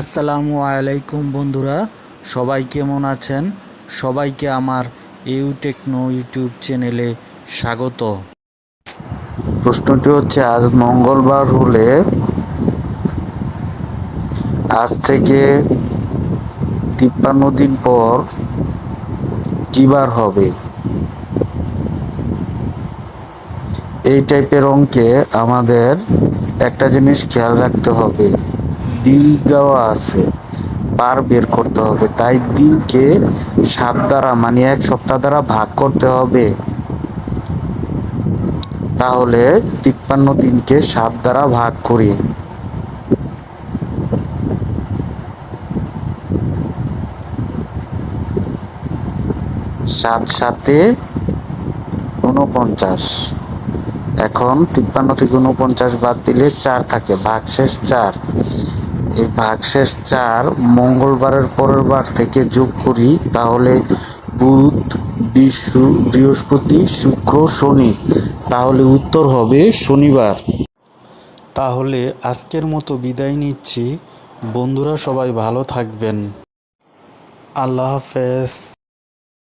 আসসালামু আলাইকুম বন্ধুরা, সবাই কেমন আছেন? সবাইকে আমার ইউ টেকনো ইউটিউব চ্যানেলে স্বাগত। প্রশ্নটি হচ্ছে, আজ মঙ্গলবার হলে আজ থেকে তিপ্পান্ন দিন পর কী বার হবে? এই টাইপের অঙ্কে আমাদের একটা জিনিস খেয়াল রাখতে হবে। দিন দেওয়া আছে, পার বের করতে হবে। তাই দিনকে সাত দ্বারা মানে এক সপ্তাহ দ্বারা ভাগ করতে হবে। তাহলে তিপ্পান্ন দিনকে সাত দ্বারা ভাগ করি। সাত সাতে উনপঞ্চাশ এখন তিপ্পান্ন থেকে উনপঞ্চাশ বাদ দিলে চার থাকে, ভাগশেষ চার। এই ভাগশেষ চার মঙ্গলবারের পরের বার থেকে যোগ করি, তাহলে বুধ, বিশ্ব, বৃহস্পতি, শুক্র, শনি। তাহলে উত্তর হবে শনিবার। তাহলে আজকের মতো বিদায় নিচ্ছি। বন্ধুরা সবাই ভালো থাকবেন। আল্লাহ হাফেজ।